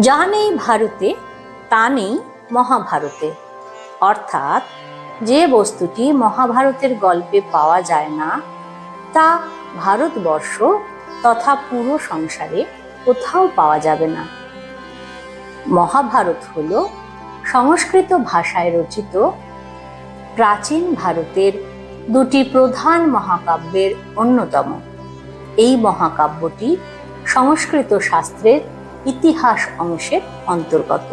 যা নেই ভারতে তা নেই মহাভারতে। অর্থাৎ, যে বস্তুটি মহাভারতের গল্পে পাওয়া যায় না, তা ভারতবর্ষ তথা পুরো সংসারে কোথাও পাওয়া যাবে না। মহাভারত হল সংস্কৃত ভাষায় রচিত প্রাচীন ভারতের দুটি প্রধান মহাকাব্যের অন্যতম। এই মহাকাব্যটি সংস্কৃত শাস্ত্রের ইতিহাস অংশের অন্তর্গত।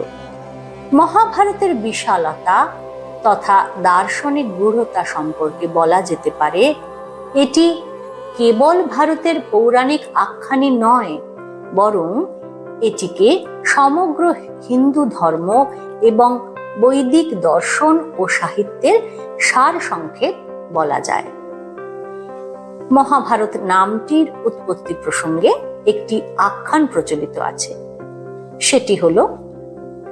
মহাভারতের বিশালতা তথা দার্শনিক গূঢ়তা সম্পর্কে বলা যেতে পারে, এটি কেবল ভারতের পৌরাণিক আখ্যানই নয়, বরং এটিকে সমগ্র হিন্দু ধর্ম এবং বৈদিক দর্শন ও সাহিত্যের সার সংক্ষেপ বলা যায়। মহাভারত নামটির উৎপত্তি প্রসঙ্গে একটি আখ্যান প্রচলিত আছে। সেটি হল,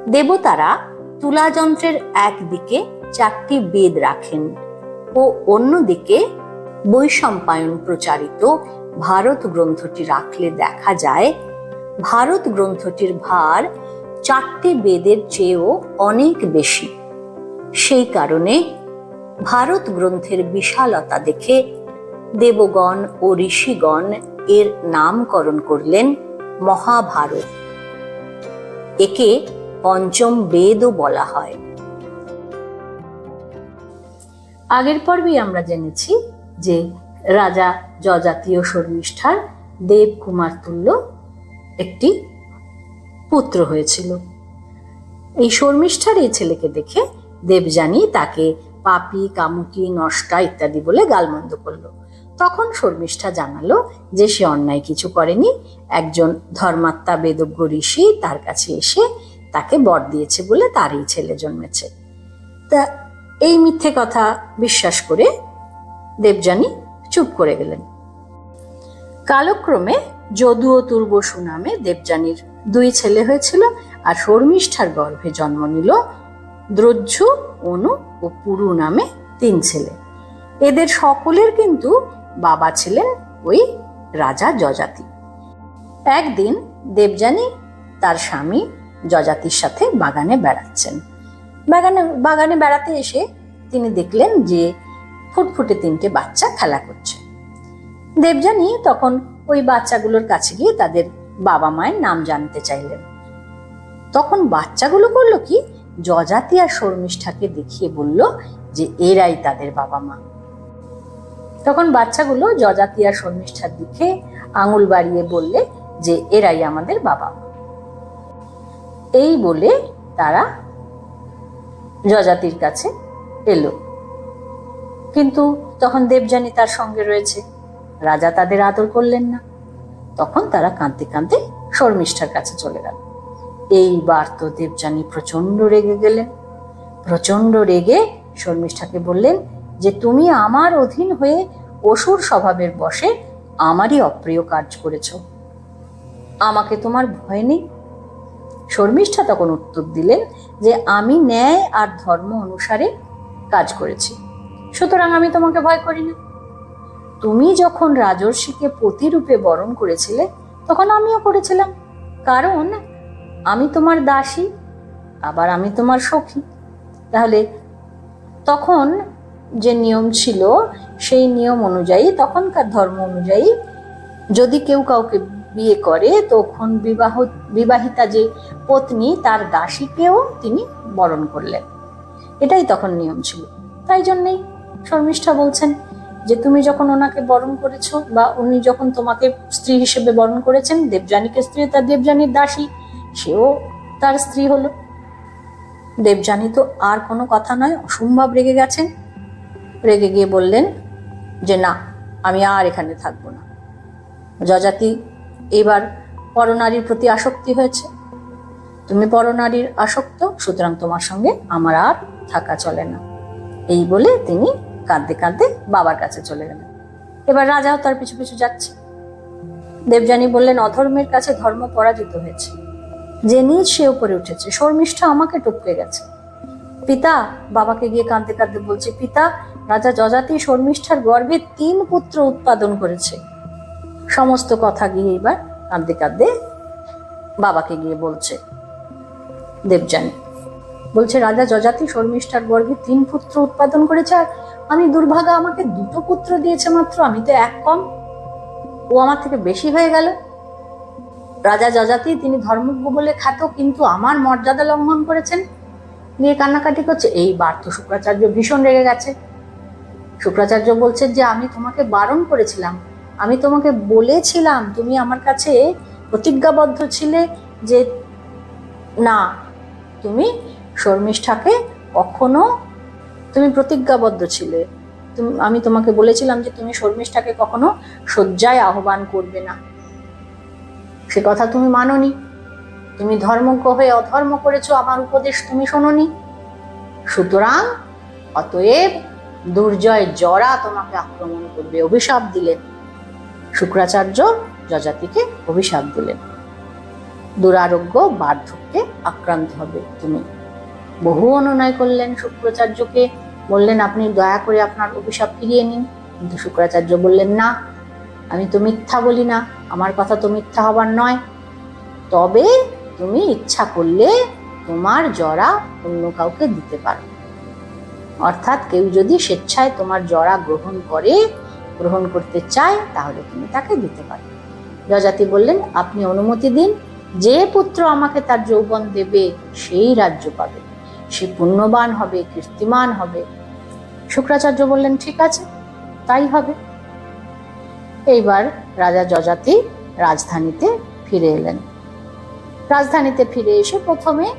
দেবতারা তুলাযন্ত্রের একদিকে চারটি বেদ রাখেন ও অন্যদিকে বৈশম্পায়ন প্রচারিত ভারত গ্রন্থটি রাখলে দেখা যায়, ভারত গ্রন্থটির ভার চারটি বেদের চেয়েও অনেক বেশি। সেই কারণে ভারত গ্রন্থের বিশালতা দেখে দেবগণ ও ঋষিগণ এর নামকরণ করলেন মহাভারত। একে পঞ্চম বেদও বলা হয়। আগের পর্বেই আমরা জেনেছি যে রাজা যজাতীয় শর্মিষ্ঠার দেবকুমার তুল্য একটি পুত্র হয়েছিল। এই শর্মিষ্ঠার এই ছেলেকে দেখে দেবযানী তাকে পাপি, কামুকি, নষ্টা ইত্যাদি বলে গালমন্দ করল। তখন শর্মিষ্ঠা জানালো যে সে অন্যায় কিছু করেনি। একজন ধর্মাত্মা বেদজ্ঞ ঋষি তার কাছে এসে তাকে বর দিয়েছে বলে তারই ছেলে জন্মেছে। তা এই মিথ্যে কথা বিশ্বাস করে দেবযানী চুপ করে গেলেন। কালক্রমে যদু ও তুর্বসু নামে দেবযানীর দুই ছেলে হয়েছিল আর শর্মিষ্ঠার গর্ভে জন্ম নিল দ্রজ্জু অনু ও পুরু নামে তিন ছেলে। এদের সকলের কিন্তু বাবা ছিলেন ওই রাজা যজাতি। একদিন দেবযানী তার স্বামী যজাতির সাথে বাগানে বেড়াচ্ছেন। বাগানে বাগানে বেড়াতে এসে তিনি দেখলেন যে ফুটফুটে তিনটে বাচ্চা খেলা করছে। দেবযানী তখন ওই বাচ্চাগুলোর কাছে গিয়ে তাদের বাবা মায়ের নাম জানতে চাইলেন। তখন বাচ্চাগুলো করল কি? যজাতি আর শর্মিষ্ঠাকে দেখিয়ে বলল যে এরাই তাদের বাবা মা। তখন বাচ্চাগুলো যজাতি আর শর্মিষ্ঠার দিকে আঙুল বাড়িয়ে বললে যে, এরাই আমাদের বাবা। এই বলে তারা যজাতির কাছে এলো। কিন্তু তখন দেবযানী তার সঙ্গে রয়েছে। রাজা তাদের আদর করলেন না। তখন তারা কাঁদতে কাঁদতে শর্মিষ্ঠার কাছে চলে গেল। এইবার তো দেবযানী প্রচণ্ড রেগে গেলেন। প্রচণ্ড রেগে শর্মিষ্ঠাকে বললেন যে তুমি আমার অধীন হয়ে অসুর স্বভাবের বসে আমারই অপ্রিয় কাজ করেছ। আমাকে তোমার ভয় নেই? শর্মিষ্ঠা তখন উত্তর দিলেন যে আমি ন্যায় আর ধর্ম অনুসারে কাজ করেছি। সুতরাং আমি তোমাকে ভয় করি না। তুমি যখন রাজর্ষিকে প্রতিরূপে বরণ করেছিলে, তখন আমিও করেছিলাম। কারণ আমি তোমার দাসী, আবার আমি তোমার সখী। তাহলে তখন যে নিয়ম ছিল, সেই নিয়ম অনুযায়ী, তখনকার ধর্ম অনুযায়ী যদি কেউ কাউকে বিয়ে করে, তখন বিবাহ, বিবাহিতা যে পত্নী, তার দাসীকেও তিনি বরণ করলেন। এটাই তখন নিয়ম ছিল। তাই জন্যেই শর্মিষ্ঠা বলছেন যে, তুমি যখন ওনাকে বরণ করেছ বা উনি যখন তোমাকে স্ত্রী হিসেবে বরণ করেছেন, দেবযানীকে স্ত্রী, তার দেবযানীর দাসী, সেও তার স্ত্রী হলো। দেবযানী তো আর কোনো কথা নয়, অসম্ভব রেগে গেছেন। রেগে গিয়ে বললেন, যে না, আমি আর এখানে থাকব না। যজাতি, এবার পরনারীর প্রতি আসক্তি হয়েছে। তুমি পরনারীর আসক্ত, সুতরাং তোমার সঙ্গে আমার আর থাকা চলে না। এই বলে তিনি কাঁদতে কাঁদতে বাবার কাছে চলে গেলেন। এবার রাজাও তার পিছু পিছু যাচ্ছে। দেবযানী বললেন, অধর্মের কাছে ধর্ম পরাজিত হয়েছে। যে নিজ সে উপরে উঠেছে। শর্মিষ্ঠা আমাকে টপকে গেছে। পিতা, বাবাকে গিয়ে কাঁদতে কাঁদতে বলছে, পিতা রাজা যজাতি শর্মিষ্ঠার গর্ভে তিন পুত্র উৎপাদন করেছে। সমস্ত কথা গিয়ে এবার কাঁদতে কাঁদতে বাবাকে গিয়ে বলছে, দেবযানী, বলছে, রাজা যজাতি শর্মিষ্ঠার গর্ভে তিন পুত্র উৎপাদন করেছে, আর আমি দুর্ভাগা, আমাকে দুটো পুত্র দিয়েছে মাত্র, আমি তো এক কম। ও আমার থেকে বেশি হয়ে গেল। রাজা যজাতি, তিনি ধর্মজ্ঞ বলে খ্যাত, কিন্তু আমার মর্যাদা লঙ্ঘন করেছেন। নিয়ে কান্নাকাটি করছে এইবার তো শুক্রাচার্য ভীষণ রেগে গেছে। শুক্রাচার্য বলছে যে, আমি তোমাকে বারণ করেছিলাম। আমি তোমাকে বলেছিলাম, তুমি আমার কাছে প্রতিজ্ঞাবদ্ধ ছিলে যে, না, তুমি শর্মিষ্ঠাকে কখনো, তুমি প্রতিজ্ঞাবদ্ধ ছিলে। তুমি, আমি তোমাকে বলেছিলাম যে, তুমি শর্মিষ্ঠাকে কখনো শয্যায় আহ্বান করবে না। সে কথা তুমি মাননি। তুমি ধর্মজ্ঞ হয়ে অধর্ম করেছ, আমার উপদেশ তুমি শোনোনি। সুতরাং অতএব দুর্জয় জরা তোমাকে আক্রমণ করবে, অভিশাপ দিলেন শুক্রাচার্য যজাতিকে অভিশাপ দিলেন। দুরারোগ্য বার্ধক্যে আক্রান্ত হবে তুমি। বহু অনুনয় করলেন শুক্রাচার্যকে, বললেন, আপনি দয়া করে আপনার অভিশাপ ফিরিয়ে নিন। কিন্তু শুক্রাচার্য বললেন, না, আমি তো মিথ্যা বলি না, আমার কথা তো মিথ্যা হবার নয়। তবে তুমি ইচ্ছা করলে তোমার জরা অন্য কাউকে দিতে পারো। অর্থাৎ কেউ যদি স্বেচ্ছায় তোমার জরা গ্রহণ করে, গ্রহণ করতে চায়, তাহলে তুমি তাকে দিতে পারো। যজাতি বললেন, আপনি অনুমতি দিন। যে পুত্র আমাকে তার যৌবন দেবে, সেই রাজ্য পাবে। সে পুণ্যবান হবে, কীর্তিমান হবে। শুক্রাচার্য বললেন, ঠিক আছে, তাই হবে। এইবার রাজা যজাতি রাজধানীতে ফিরে এলেন। রাজধানীতে ফিরে এসে প্রথমে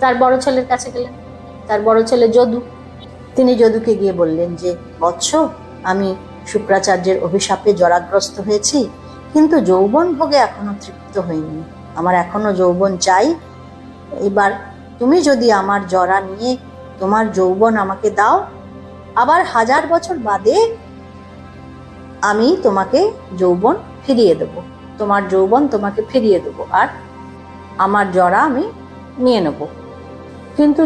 তার বড় ছেলের কাছে গেলেন। তার বড় ছেলে যদু। তিনি যদুকে গিয়ে বললেন যে, বৎস, আমি শুক্রাচার্যের অভিশাপে জরাগ্রস্ত হয়েছি, কিন্তু যৌবন ভোগে এখনও তৃপ্ত হইনি। আমার এখনও যৌবন চাই। এবার তুমি যদি আমার জরা নিয়ে তোমার যৌবন আমাকে দাও, আবার হাজার বছর বাদে আমি তোমাকে যৌবন ফিরিয়ে দেব। তোমার যৌবন তোমাকে ফিরিয়ে দেব, আর আমার জরা আমি নিয়ে নেব। কিন্তু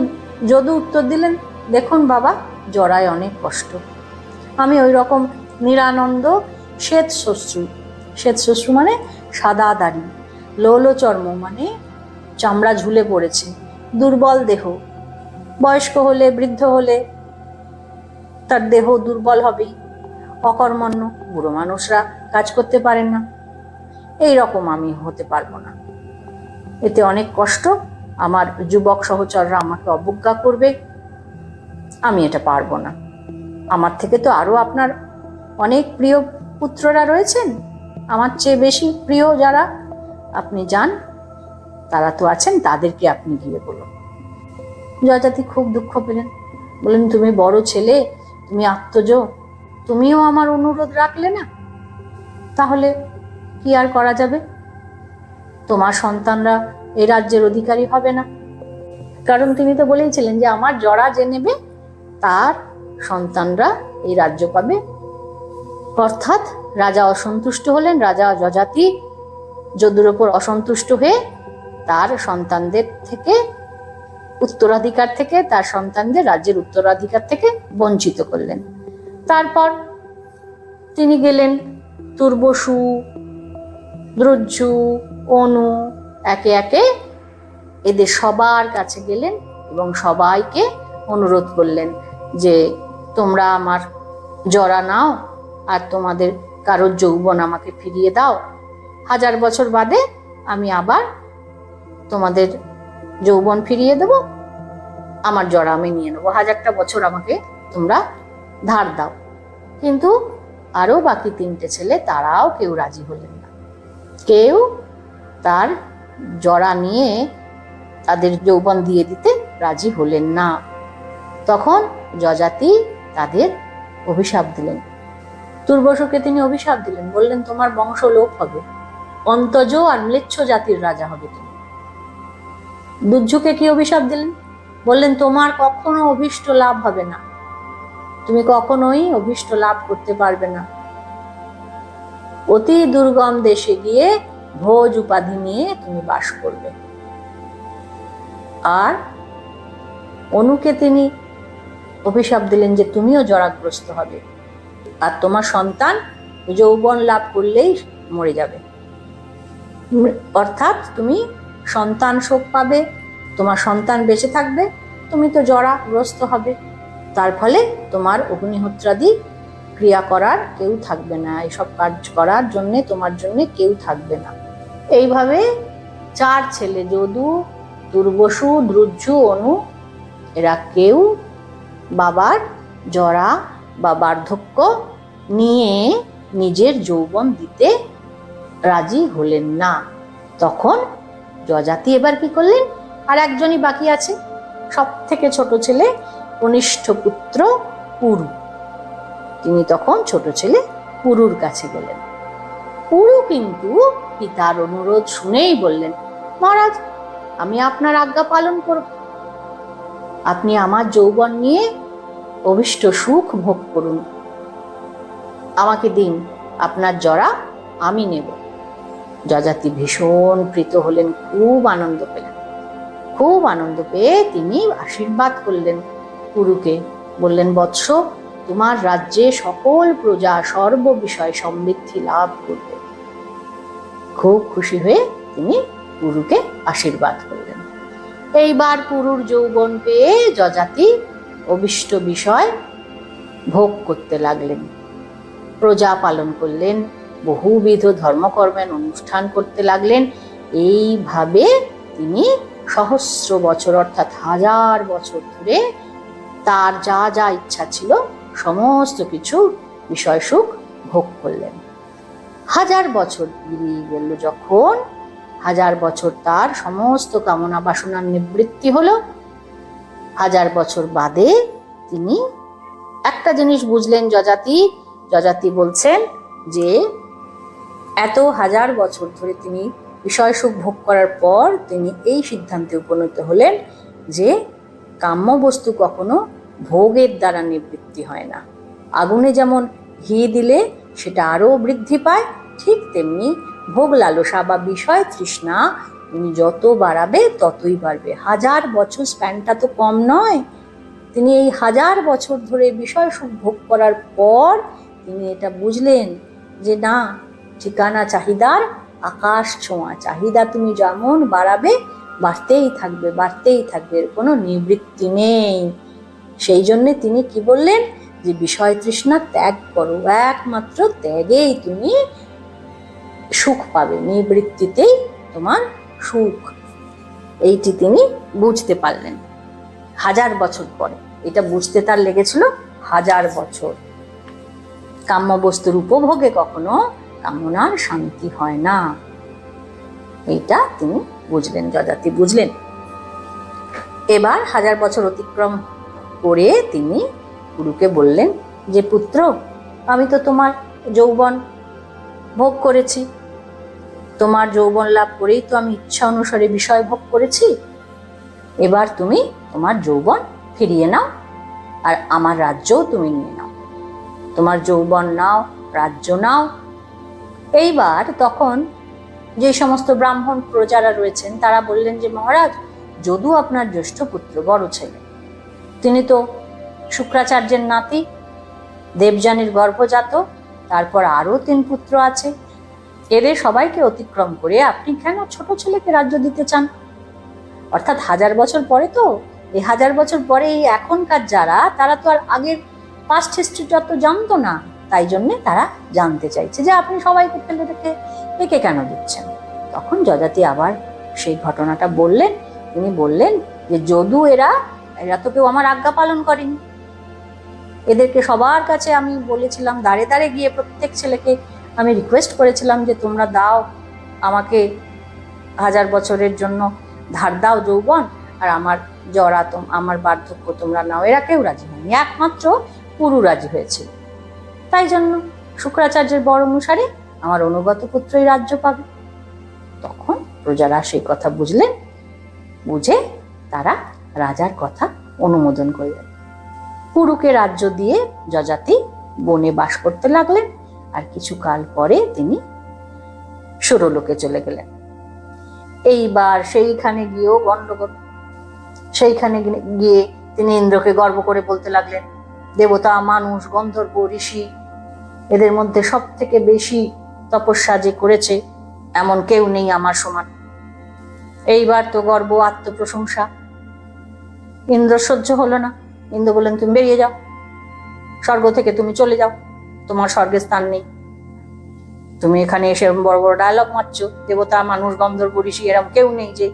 যদু উত্তর দিলেন দেখুন বাবা, জরায় অনেক কষ্ট। আমি ওই রকম নিরানন্দ শ্বেত শস্যু শ্বেত শস্যু মানে সাদা দাড়ি। লৌল চর্ম মানে চামড়া ঝুলে পড়েছে, দুর্বল দেহ। বয়স্ক হলে, বৃদ্ধ হলে তার দেহ দুর্বল হবেই। অকর্মণ্য, বুড়ো মানুষরা কাজ করতে পারেন না। এই রকম আমি হতে পারব না। এতে অনেক কষ্ট। আমার যুবক সহচররা আমাকে অবজ্ঞা করবে। আমি এটা পারব না। আমার থেকে তো আরও আপনার অনেক প্রিয় পুত্ররা রয়েছেন। আমার চেয়ে বেশি প্রিয় যারা আপনি যান, তারা তো আছেন, তাদেরকে আপনি গিয়ে বলুন। জয়জাতি খুব দুঃখ পেলেন। বললেন, তুমি বড় ছেলে, তুমি আত্মজ, তুমিও আমার অনুরোধ রাখলে না? তাহলে কি আর করা যাবে? তোমার সন্তানরা এই রাজ্যের অধিকারী হবে না। কারণ তিনি তো বলেইছিলেন যে, আমার জরা যে নেবে তার সন্তানরা এই রাজ্য পাবে। অর্থাৎ রাজা অসন্তুষ্ট হলেন, রাজা যজাতি যদুর ওপর অসন্তুষ্ট হয়ে তার সন্তানদের থেকে, উত্তরাধিকার থেকে, তার সন্তানদের রাজ্যের উত্তরাধিকার থেকে বঞ্চিত করলেন। তারপর তিনি গেলেন তুর্বসু, দ্রজ্জু, অনু, একে একে এদের সবার কাছে গেলেন এবং সবাইকে অনুরোধ করলেন। যে তোমরা আমার জরা নাও আর তোমাদের কারোর যৌবন আমাকে ফিরিয়ে দাও। হাজার বছর বাদে আমি আবার তোমাদের যৌবন ফিরিয়ে দেব। আমার জরা আমি নিয়ে নেব। হাজারটা বছর আমাকে তোমরা ধার দাও। কিন্তু আরও বাকি তিনটে ছেলে, তারাও কেউ রাজি হলেন না। কেউ তার জরা নিয়ে তাদের যৌবন দিয়ে দিতে রাজি হলেন না। তখন যজাতি তাদের অভিশাপ দিলেন। তুর্বশুকে তিনি অভিশাপ দিলেন, বললেন, তোমার বংশ লোপ হবে। অন্তজ আর ম্লেচ্ছ জাতির রাজা হবে তুমি। দুর্যোগকে কি অভিশাপ দিলেন? বললেন, তোমার কখনো অভিষ্ট লাভ হবে না। তুমি কখনোই অভিষ্ট লাভ করতে পারবে না। অতি দুর্গম দেশে গিয়ে ভোজ উপাধি নিয়ে তুমি বাস করবে। আর অনুকে তিনি অভিশাপ দিলেন যে তুমিও জরাগ্রস্ত হবে। আর তোমার সন্তান যৌবন লাভ করলেই মরে যাবে। অর্থাৎ তুমি সন্তান শোক পাবে, তোমার সন্তান বেঁচে থাকবে, তুমি তো জরাগ্রস্ত হবে। তার ফলে তোমার অগ্নিহোত্রাদি ক্রিয়া করার কেউ থাকবে না এইসব কাজ করার জন্য, তোমার জন্য কেউ থাকবে না। এইভাবে চার ছেলে, যদু, দুর্বসু, দ্রুজ্জু, অনু, এরা কেউ বাবার জরা বা বার্ধক্য নিয়ে নিজের যৌবন দিতে রাজি হলেন না। তখন যজাতি এবার কি করলেন? আর একজনই বাকি আছে। সব থেকে ছোট ছেলে কনিষ্ঠ পুত্র পুরু। তিনি তখন ছোট ছেলে পুরুর কাছে গেলেন। পুরু কিন্তু পিতার অনুরোধ শুনেই বললেন, মহারাজ, আমি আপনার আজ্ঞা পালন করব। আপনি আমার যৌবন নিয়ে অভিষ্ট সুখ ভোগ করুন। আমাকে দিন, আপনার জরা আমি নেব। যজাতি ভীষণ প্রীত হলেন, খুব আনন্দ পেলেন। খুব আনন্দ পেয়ে তিনি আশীর্বাদ করলেন পুরুকে বললেন, বৎস, তোমার রাজ্যে সকল প্রজা সর্ব বিষয় সমৃদ্ধি লাভ করবে। খুব খুশি হয়ে তিনি পুরুকে আশীর্বাদ করলেন। এইবার পুরুর যৌবন পেয়ে যজাতি অভিষ্ট বিষয় ভোগ করতে লাগলেন। প্রজা পালন করলেন, বহুবিধ ধর্মকর্মের অনুষ্ঠান করতে লাগলেন। এইভাবে তিনি সহস্র বছর অর্থাৎ হাজার বছর ধরে তার যা যা ইচ্ছা ছিল, সমস্ত কিছু বিষয় সুখ ভোগ করলেন। হাজার বছর পেরিয়ে গেল যখন, হাজার বছর তার সমস্ত কামনা বাসনার নিবৃত্তি হলো। হাজার বছর বাদে তিনি একটা জিনিস বুঝলেন যজাতি যজাতি বলছেন যে এত হাজার বছর ধরে তিনি বিষয় সুখ ভোগ করার পর তিনি এই সিদ্ধান্তে উপনীত হলেন যে কাম্য বস্তু কখনো ভোগের দ্বারা নিবৃত্তি হয় না। আগুনে যেমন ঘি দিলে সেটা আরও বৃদ্ধি পায়, ঠিক তেমনি ভোগ লালসা বা বিষয় তৃষ্ণা তুমি যত বাড়াবে, ততই বাড়বে। হাজার বছর স্প্যানটা তো কম নয়। তিনি এই হাজার বছর ধরে বিষয় সুখ ভোগ করার পর তিনি এটা বুঝলেন যে, না, ঠিকানা, চাহিদার আকাশ ছোঁয়া। চাহিদা তুমি যেমন বাড়াবে, বাড়তেই থাকবে বাড়তেই থাকবে, এর কোনো নিবৃত্তি নেই। সেই জন্যে তিনি কি বললেন যে, বিষয় তৃষ্ণা ত্যাগ করো। একমাত্র ত্যাগেই তুমি সুখ পাবে। নিবৃত্তিতেই তোমার সুখ। এইটি তিনি বুঝতে পারলেন। হাজার বছর পরে। এটা বুঝতে তার লেগেছিল হাজার বছর। কাম্য বস্তুর উপভোগে কখনো কামনার শান্তি হয় না। এইটা তিনি বুঝলেন যজাতি বুঝলেন। এবার হাজার বছর অতিক্রম করে তিনি গুরুকে বললেন যে, পুত্র, আমি তো তোমার যৌবন ভোগ করেছি। তোমার যৌবন লাভ করেই তো আমি ইচ্ছা অনুসারে বিষয় ভোগ করেছি। এবার তুমি তোমার যৌবন ফিরিয়ে নাও আর আমার রাজ্যও তুমি নিয়ে নাও। তোমার যৌবন নাও, রাজ্য নাও। এইবার তখন যে সমস্ত ব্রাহ্মণ প্রজারা রয়েছেন, তারা বললেন যে, মহারাজ, যদু আপনার জ্যেষ্ঠ পুত্র, বড় ছেলে। তিনি তো শুক্রাচার্যের নাতি, দেবযানীর গর্ভজাত, তারপর আরও তিন পুত্র আছে। এদের সবাইকে অতিক্রম করে আপনি কেন ছোট ছেলেকে রাজ্য দিতে চান? অর্থাৎ হাজার বছর পরে তো, এই হাজার বছর পরে এই এখনকার যারা, তারা তো আর আগের পাস্ট হিস্ট্রিটা তো জানতো না। তাই জন্যে তারা জানতে চাইছে যে আপনি সবাইকে ফেলে রেখে একে কেন দিচ্ছেন? তখন যজাতি আবার সেই ঘটনাটা বললেন। তিনি বললেন যে, যদু এরা এরা তো কেউ আমার আজ্ঞা পালন করেনি। এদেরকে সবার কাছে আমি বলেছিলাম, দাঁড়ে দাঁড়ে গিয়ে প্রত্যেক ছেলেকে আমি রিকোয়েস্ট করেছিলাম যে তোমরা দাও আমাকে হাজার বছরের জন্য ধার দাও যৌবন, আর আমার জরা তোম, আমার বার্ধক্য তোমরা নাও। এরা কেউ রাজি হয়নি, একমাত্র পুরু রাজি হয়েছিল। তাই জন্য শুক্রাচার্যের বর অনুসারে আমার অনুগত পুত্রই রাজ্য পাবে। তখন প্রজারা সেই কথা বুঝলেন, বুঝে তারা রাজার কথা অনুমোদন করলেন। পুরুকে রাজ্য দিয়ে যজাতি বনে বাস করতে লাগলেন। আর কিছু কাল পরে তিনি সুরলোকে চলে গেলেন। এইবার সেইখানে গিয়েও গন্ডগোল সেইখানে গিয়ে তিনি ইন্দ্রকে গর্ব করে বলতে লাগলেন, দেবতা, মানুষ, গন্ধর্ব, ঋষি, এদের মধ্যে সব থেকে বেশি তপস্যা যে করেছে, এমন কেউ নেই আমার সমান। এইবার তো গর্ব, আত্মপ্রশংসা। ইন্দ্র সহ্য হলো না। ইন্দ্র বললেন, তুমি বেরিয়ে যাও। স্বর্গ থেকে তুমি চলে যাও। তোমার স্বর্গের স্থান নেই। তুমি এখানে এসে বড় বড় ডায়লগ মারছো। দেবতা, মানুষ, গন্ধর্ব, ঋষি, এরম কেউ নেই যে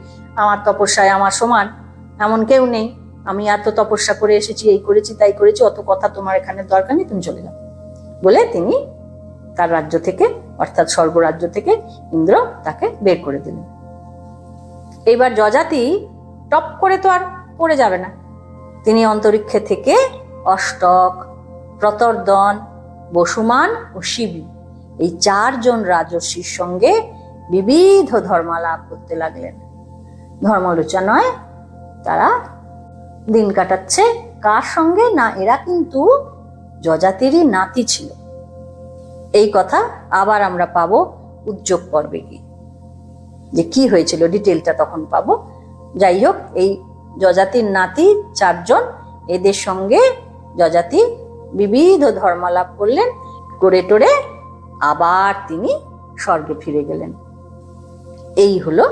আমার তপস্যায় আমার সমান। এমন কেউ নেই। আমি এত তপস্যা করে এসেছি, এই করেছি, তাই করেছি, অত কথা তোমার এখানে দরকার নেই, তুমি চলে যাও। বলে তিনি তার রাজ্য থেকে, অর্থাৎ স্বর্গরাজ্য থেকে ইন্দ্র তাকে বের করে দিলেন। এইবার যজাতি টপ করে তো আর পড়ে যাবে না। তিনি অন্তরিক্ষে থেকে অষ্টক, প্রতর্দন বসুমান ও শিবী। এই চারজন রাজর্ষির সঙ্গে বিবিধ ধর্মালাপ করতে লাগলেন। ধর্মলোচনায় তারা দিন কাটাচ্ছে। কার সঙ্গে? না, এরা কিন্তু যজাতিরই নাতি ছিল। এই কথা আবার আমরা পাবো উদ্যোগ পর্বে গিয়ে। যে কি হয়েছিল, ডিটেলটা তখন পাবো। যাই হোক, এই যজাতির নাতি চারজন, এদের সঙ্গে যজাতি বিবিধ ধর্মালাপ করলেন, করে টোরে আবার তিনি স্বর্গে ফিরে গেলেন। এই হলো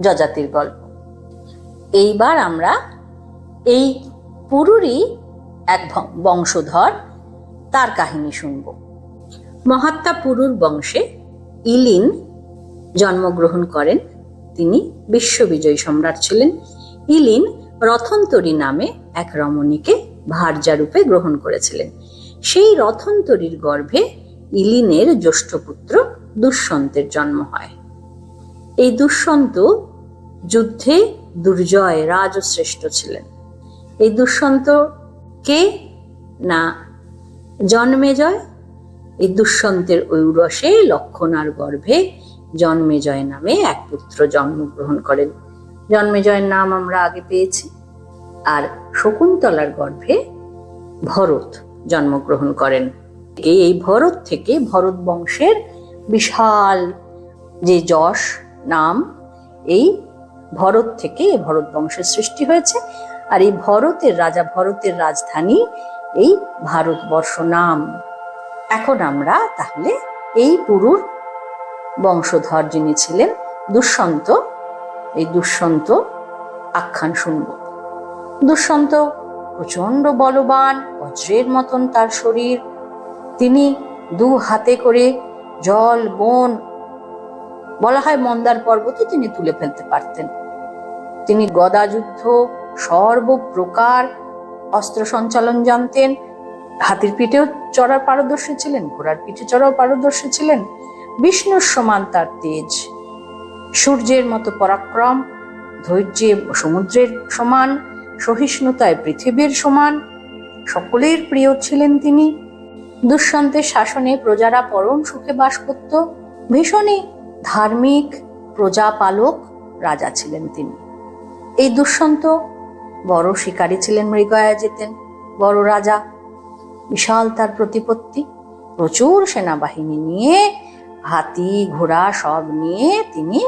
যজাতির গল্প। এইবার আমরা এই পুরুরই এক বংশধর তার কাহিনী শুনব। মহাত্মা পুরুর বংশে ইলিন জন্মগ্রহণ করেন। তিনি বিশ্ববিজয়ী সম্রাট ছিলেন। ইলিন রথন্তরী নামে এক রমণীকে ভার্যা রূপে গ্রহণ করেছিলেন। সেই রথন্তরীর গর্ভে ইলিনের জ্যেষ্ঠ পুত্র দুষ্যন্তের জন্ম হয়। এই দুষ্যন্ত যুদ্ধে দুর্জয় রাজশ্রেষ্ঠ ছিলেন। এই দুষ্যন্ত কে? না জন্মেজয় এই দুষ্যন্তের ঔরসে লক্ষণার গর্ভে জন্মেজয় নামে এক পুত্র জন্মগ্রহণ করেন। জন্মেজয়ের নাম আমরা আগে পেয়েছি। আর শকুন্তলার গর্ভে ভরত জন্মগ্রহণ করেন। এই ভরত থেকে ভরত বংশের বিশাল যে যশ নাম, এই ভরত থেকে ভরত বংশের সৃষ্টি হয়েছে। আর এই ভরতের রাজা, ভরতের রাজধানী এই ভারতবর্ষ নাম। এখন আমরা তাহলে এই পুরুর বংশধর যিনি ছিলেন, দুষ্যন্ত, এই দুষ্যন্ত আখ্যান শুনব। দুষ্যন্ত প্রচণ্ড বলবান বজ্রের মতন তার শরীর। তিনি দু হাতে করে জল, বন, বলা হয় মন্দার পর্বতও তিনি তুলে ফেলতে পারতেন। তিনি গদাযুদ্ধ, সর্বপ্রকার অস্ত্র সঞ্চালন জানতেন। হাতির পিঠেও চড়ার পারদর্শী ছিলেন, ঘোড়ার পিঠে চড়াও পারদর্শী ছিলেন। বিষ্ণুর সমান তার তেজ, সূর্যের মতো পরাক্রম, ধৈর্যে সমুদ্রের সমান। সহিষ্ণুতায় পৃথিবীর সমান, সকলের প্রিয় ছিলেন তিনি। দুষ্যন্তের শাসনে প্রজারা পরম সুখে বাস করত, ভীষণই ধার্মিক প্রজাপালক রাজা ছিলেন তিনি। এই দুষ্যন্ত বড় শিকারী ছিলেন মৃগয়া যেতেন, বড় রাজা। বিশাল তার প্রতিপত্তি, প্রচুর সেনাবাহিনী নিয়ে হাতি, ঘোড়া সব নিয়ে তিনি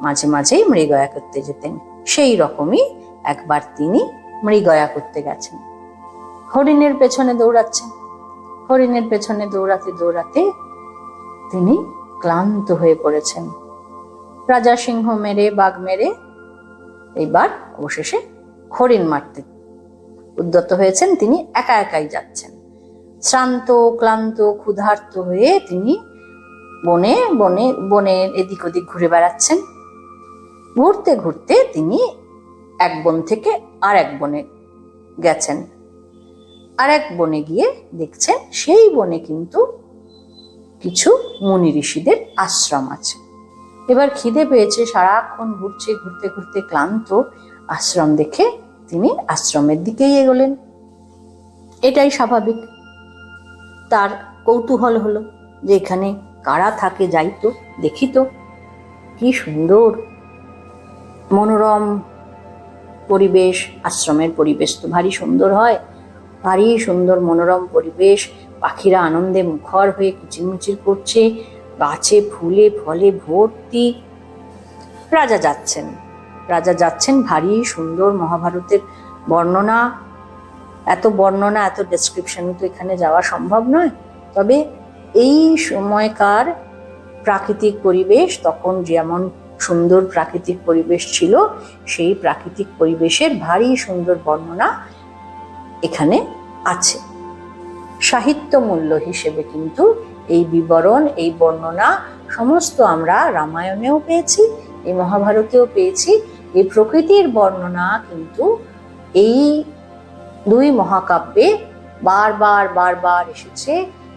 মাঝে মাঝেই মৃগয়া করতে যেতেন। সেই রকমই একবার তিনি মৃগয়া করতে গেছেন। হরিণের পেছনে দৌড়াচ্ছেন। হরিণের পেছনে দৌড়াতে দৌড়াতে তিনি ক্লান্ত হয়ে পড়েছেন। রাজা সিংহ মেরে, বাঘ মেরে এইবার অবশেষে হরিণ মারতে উদ্যত হয়েছেন। তিনি একা একাই যাচ্ছেন। শ্রান্ত, ক্লান্ত, ক্ষুধার্ত হয়ে তিনি বনে বনে বনে এদিক ওদিক ঘুরে বেড়াচ্ছেন। ঘুরতে ঘুরতে তিনি এক বন থেকে আর এক বনে গেছেন। আর এক বনে গিয়ে দেখছেন সেই বনে কিন্তু কিছু মুনি ঋষিদের আশ্রম আছে। এবার খিদে পেয়েছে, সারাক্ষণ ঘুরছে, ঘুরতে ঘুরতে ক্লান্ত আশ্রম দেখে তিনি আশ্রমের দিকেই এগোলেন। এটাই স্বাভাবিক। তার কৌতূহল হলো যে এখানে কারা থাকে যাই দেখিত। দেখি কি সুন্দর, মনোরম পরিবেশ, আশ্রমের পরিবেশ তো ভারী সুন্দর হয়। ভারী সুন্দর মনোরম পরিবেশ, পাখিরা আনন্দে মুখর হয়ে কিচিরমিচির করছে, গাছে ফুলে ফলে ভর্তি। রাজা যাচ্ছেন। রাজা যাচ্ছেন ভারী সুন্দর মহাভারতের বর্ণনা। এত বর্ণনা, এত ডেসক্রিপশন তো এখানে যাওয়া সম্ভব নয়। তবে এই সময়কার প্রাকৃতিক পরিবেশ তখন যেমন সুন্দর প্রাকৃতিক পরিবেশ ছিল, সেই প্রাকৃতিক পরিবেশের ভারী সুন্দর বর্ণনা এখানে আছে। সাহিত্য মূল্য হিসেবে কিন্তু এই বিবরণ, এই বর্ণনা সমস্ত আমরা রামায়ণেও পেয়েছি, এই মহাভারতেও পেয়েছি। এই প্রকৃতির বর্ণনা কিন্তু এই দুই মহাকাব্যে বারবার বারবার এসেছে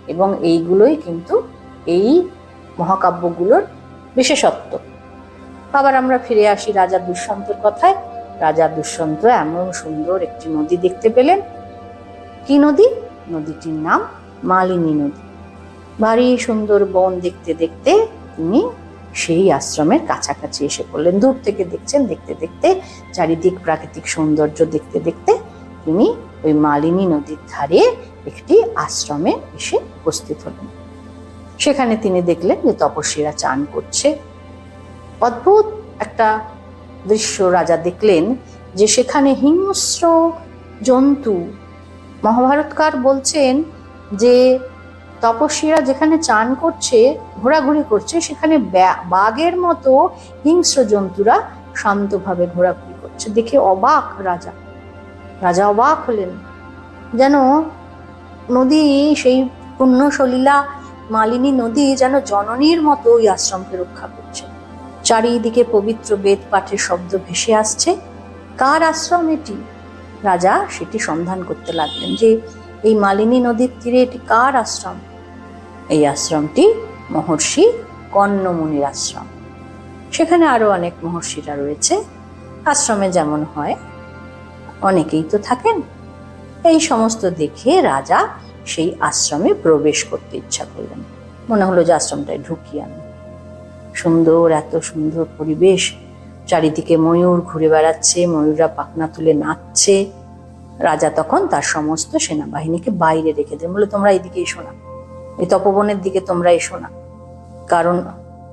এবং এইগুলোই কিন্তু এই মহাকাব্যগুলোর বিশেষত্ব। আবার আমরা ফিরে আসি রাজা দুষ্যন্তের কথায়। রাজা দুষ্যন্ত এমন সুন্দর একটি নদী দেখতে পেলেন। কি নদী? নদীটির নাম মালিনী নদী। ভারী সুন্দর বন দেখতে দেখতে তিনি সেই আশ্রমের কাছাকাছি এসে পড়লেন। দূর থেকে দেখছেন, দেখতে দেখতে, চারিদিক প্রাকৃতিক সৌন্দর্য দেখতে দেখতে তিনি ওই মালিনী নদীর ধারে একটি আশ্রমে এসে উপস্থিত হলেন। সেখানে তিনি দেখলেন যে তপস্বীরা চান করছে। অদ্ভুত একটা দৃশ্য রাজা দেখলেন যে সেখানে হিংস্র জন্তু। মহাভারতকার বলছেন যে তপস্বীরা যেখানে চান করছে, ঘোরাঘুরি করছে, সেখানে বাঘের মতো হিংস্র জন্তুরা শান্তভাবে ঘোরাঘুরি করছে। দেখে অবাক রাজা। রাজা অবাক হলেন। যেন নদী, সেই পুণ্য সলীলা মালিনী নদী যেন জননীর মতো ওই আশ্রমকে রক্ষা করছে চারিদিকে পবিত্র বেদ পাঠের শব্দ ভেসে আসছে। কার আশ্রম এটি? রাজা সেটি সন্ধান করতে লাগলেন যে, এই মালিনী নদীর তীরে এটি কার আশ্রম? এই আশ্রমটি মহর্ষি কর্ণমুনির আশ্রম। সেখানে আরও অনেক মহর্ষিরা রয়েছে। আশ্রমে যেমন হয়, অনেকেই তো থাকেন। এই সমস্ত দেখে রাজা সেই আশ্রমে প্রবেশ করতে ইচ্ছা করলেন। মনে হলো যে আশ্রমটায় ঢুকি আমি সুন্দর, এত সুন্দর পরিবেশ। চারিদিকে ময়ূর ঘুরে বেড়াচ্ছে, ময়ূররা পাখনা তুলে নাচছে। রাজা তখন তার সমস্ত সেনাবাহিনীকে বাইরে রেখে দেন। বলে, তোমরা এদিকে এসো না। এই তপবনের দিকে তোমরা এসো না। কারণ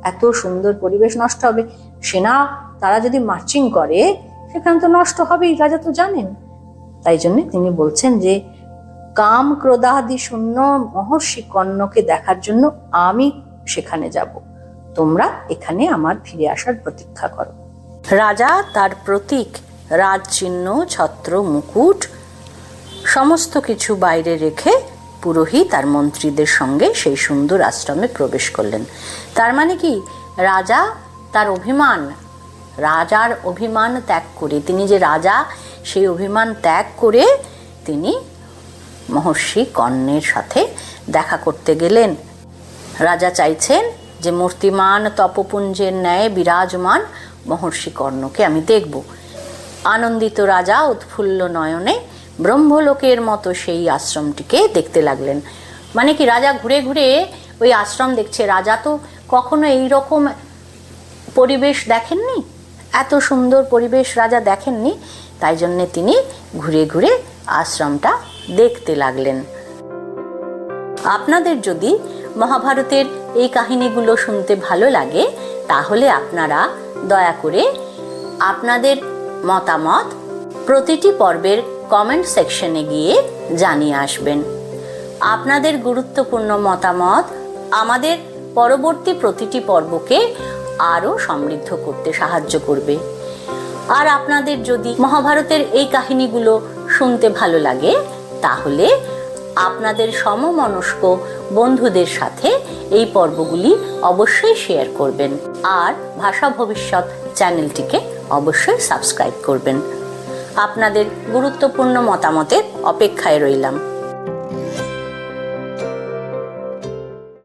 এত সুন্দর পরিবেশ নষ্ট হবে। সেনা, তারা যদি মার্চিং করে, সেখানে তো নষ্ট হবেই, রাজা তো জানেন। তাই জন্য তিনি বলছেন যে কাম ক্রোধাদি শূন্য মহর্ষি কর্ণকে দেখার জন্য আমি সেখানে যাব। তোমরা এখানে আমার ফিরে আসার প্রতীক্ষা করো। রাজা তার প্রতীক রাজ চিহ্ন ছত্র, মুকুট, সমস্ত কিছু বাইরে রেখে পুরোহিত আর মন্ত্রীদের সঙ্গে সেই সুন্দর আশ্রমে প্রবেশ করলেন। তার মানে কি? রাজা তার অভিমান, রাজার অভিমান ত্যাগ করে, তিনি যে রাজা, সেই অভিমান ত্যাগ করে তিনি মহর্ষি কর্ণের সাথে দেখা করতে গেলেন। রাজা চাইছেন যে মূর্তিমান তপপুঞ্জের ন্যায় বিরাজমান মহর্ষি কর্ণকে আমি দেখব। আনন্দিত রাজা উৎফুল্ল নয়নে ব্রহ্মলোকের মতো সেই আশ্রমটিকে দেখতে লাগলেন। মানে কি, রাজা ঘুরে ঘুরে ওই আশ্রম দেখছে। রাজা তো কখনো এই রকম পরিবেশ দেখেননি? এত সুন্দর পরিবেশ রাজা দেখেননি। তাই জন্যে তিনি ঘুরে ঘুরে আশ্রমটা দেখতে লাগলেন। আপনাদের যদি মহাভারতের এই কাহিনীগুলো শুনতে ভালো লাগে, তাহলে আপনারা দয়া করে আপনাদের মতামত প্রতিটি পর্বের কমেন্ট সেকশনে গিয়ে জানিয়ে আসবেন। আপনাদের গুরুত্বপূর্ণ মতামত আমাদের পরবর্তী প্রতিটি পর্বকে আরও সমৃদ্ধ করতে সাহায্য করবে। আর আপনাদের যদি মহাভারতের এই কাহিনীগুলো শুনতে ভালো লাগে, তাহলে আপনাদের সমমনস্ক বন্ধুদের সাথে এই পর্বগুলি অবশ্যই শেয়ার করবেন। আর ভাষা ভবিষ্যৎ চ্যানেলটিকে অবশ্যই সাবস্ক্রাইব করবেন। আপনাদের গুরুত্বপূর্ণ মতামতের অপেক্ষায় রইলাম।